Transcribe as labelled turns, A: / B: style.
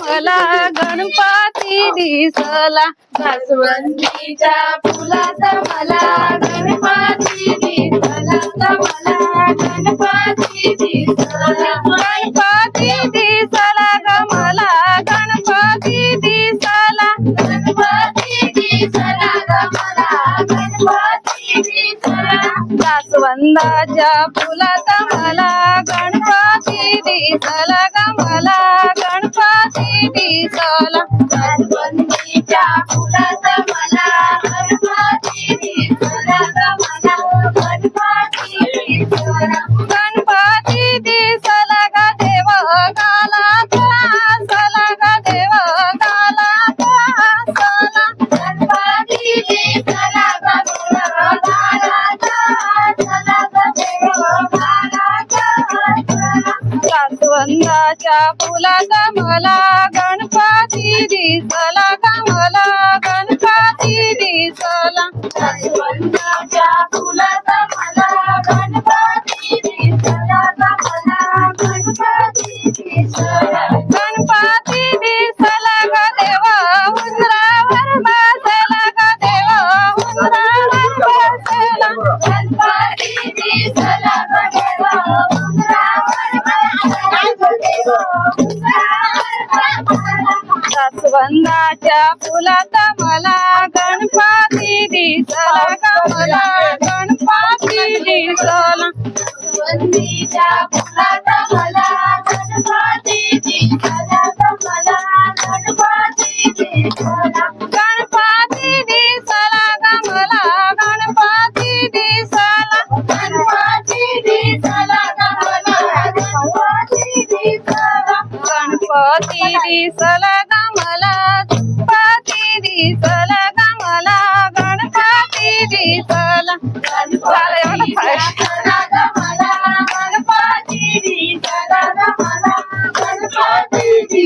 A: मला गणपती दिसला.
B: जास्वंदीच्या फुलाचा मला गणपती दिसला. मला गणपती दिसला.
A: गणपती दिसला ग मला गणपती दिसला.
B: गणपती दिसला ग मला गणपती दिसला.
A: जास्वंदाच्या फुलाचा मला गणपती दिसला ग मला.
B: जास्वंदाच्या फुलाचा मला गणपती दिसला ग मला गणपती दिसला.
A: जास्वंदाच्या फुलाचा मला गणपती दिसला ग मला गणपती दिसला.
B: गणपती दिसला ग
A: देवा? उंदरावर बसला ग देवा? उंदरावर बसला.
B: गणपती दिसला. उंबरावर बसला.
A: फुलाचा मला गणपती दिसला ग मला गणपती दिसला
B: जास्वंदीच्या फुलाचा मला गणपती दिसला ग मला गणपती दिसला. ಪಾತಿದಿ ಸಲ ಕಮಲ ಪಾತಿದಿ ಸಲ ಕಮಲ
A: ಗಣಪಾತಿದಿ ಸಲ ಗಣಪಾತಿದಿ ಸಲ ಗಮಲ ಗಣಪಾತಿದಿ